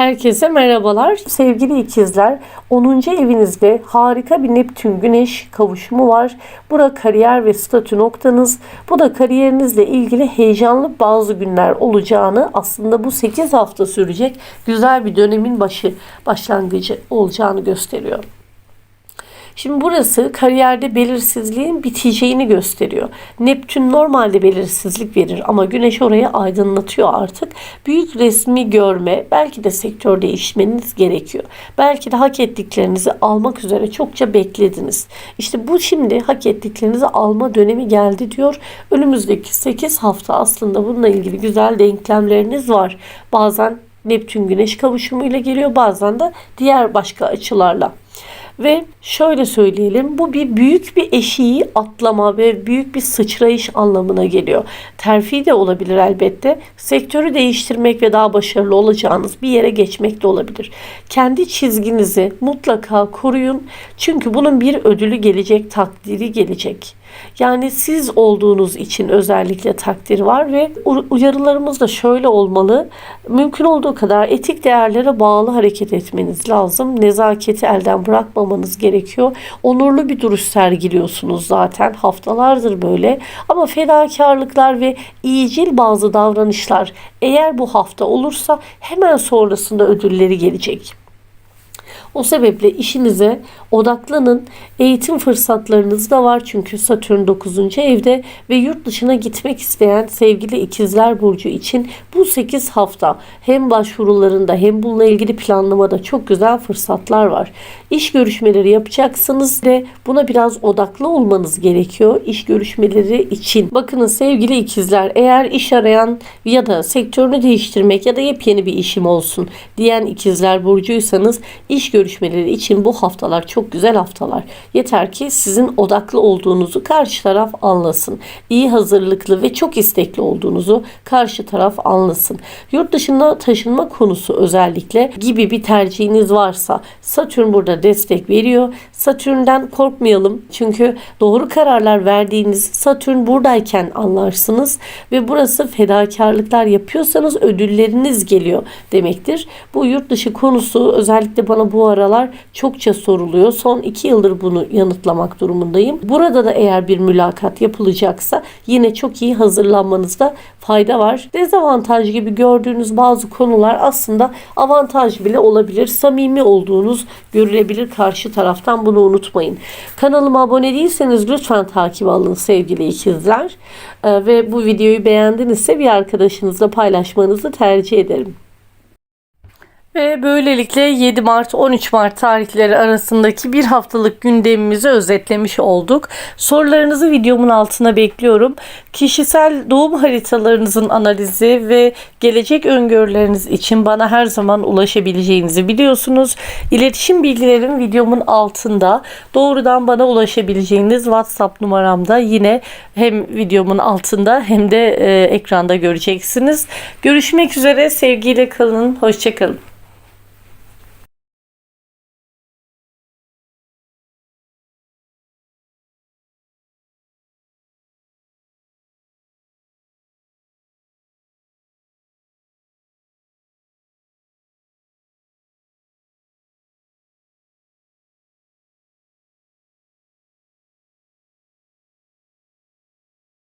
Herkese merhabalar. Sevgili ikizler, 10. evinizde harika bir Neptün Güneş kavuşumu var. Bura kariyer ve statü noktanız. Bu da kariyerinizle ilgili heyecanlı bazı günler olacağını, aslında bu 8 hafta sürecek güzel bir dönemin başı, başlangıcı olacağını gösteriyor. Şimdi burası kariyerde belirsizliğin biteceğini gösteriyor. Neptün normalde belirsizlik verir ama Güneş orayı aydınlatıyor artık. Büyük resmi görme, belki de sektör değişmeniz gerekiyor. Belki de hak ettiklerinizi almak üzere çokça beklediniz. İşte bu şimdi hak ettiklerinizi alma dönemi geldi diyor. Önümüzdeki 8 hafta aslında bununla ilgili güzel denklemleriniz var. Bazen Neptün Güneş kavuşumuyla geliyor, bazen de diğer başka açılarla. Ve şöyle söyleyelim bu bir büyük bir eşiği atlama ve büyük bir sıçrayış anlamına geliyor. Terfi de olabilir elbette. Sektörü değiştirmek ve daha başarılı olacağınız bir yere geçmek de olabilir. Kendi çizginizi mutlaka koruyun. Çünkü bunun bir ödülü gelecek, takdiri gelecek. Yani siz olduğunuz için özellikle takdir var ve uyarılarımız da şöyle olmalı. Mümkün olduğu kadar etik değerlere bağlı hareket etmeniz lazım. Nezaketi elden bırakmamanız gerekiyor. Onurlu bir duruş sergiliyorsunuz zaten haftalardır böyle. Ama fedakarlıklar ve iyicil bazı davranışlar eğer bu hafta olursa hemen sonrasında ödülleri gelecek. O sebeple işinize odaklanın. Eğitim fırsatlarınız da var çünkü Satürn 9. evde ve yurt dışına gitmek isteyen sevgili ikizler burcu için bu 8 hafta hem başvurularında hem bununla ilgili planlamada çok güzel fırsatlar var. İş görüşmeleri yapacaksınız ve buna biraz odaklı olmanız gerekiyor iş görüşmeleri için. Bakınız sevgili ikizler eğer iş arayan ya da sektörünü değiştirmek ya da yepyeni bir işim olsun diyen ikizler burcuysanız iş görüşmeleri için bu haftalar çok güzel haftalar. Yeter ki sizin odaklı olduğunuzu karşı taraf anlasın. İyi hazırlıklı ve çok istekli olduğunuzu karşı taraf anlasın. Yurt dışına taşınma konusu özellikle gibi bir tercihiniz varsa Satürn burada destek veriyor. Satürn'den korkmayalım. Çünkü doğru kararlar verdiğiniz Satürn buradayken anlarsınız ve burası fedakarlıklar yapıyorsanız ödülleriniz geliyor demektir. Bu yurt dışı konusu özellikle bana bu aralar çokça soruluyor. Son iki yıldır bunu yanıtlamak durumundayım. Burada da eğer bir mülakat yapılacaksa yine çok iyi hazırlanmanızda fayda var. Dezavantaj gibi gördüğünüz bazı konular aslında avantaj bile olabilir. Samimi olduğunuz görülebilir karşı taraftan bunu unutmayın. Kanalıma abone değilseniz lütfen takip alın sevgili ikizler. Ee, ve bu videoyu beğendinizse bir arkadaşınızla paylaşmanızı tercih ederim. Ve böylelikle 7 Mart 13 Mart tarihleri arasındaki bir haftalık gündemimizi özetlemiş olduk. Sorularınızı videomun altına bekliyorum. Kişisel doğum haritalarınızın analizi ve gelecek öngörüleriniz için bana her zaman ulaşabileceğinizi biliyorsunuz. İletişim bilgilerim videomun altında. Doğrudan bana ulaşabileceğiniz WhatsApp numaramda yine hem videomun altında hem de e, ekranda göreceksiniz. Görüşmek üzere. Sevgiyle kalın. Hoşçakalın.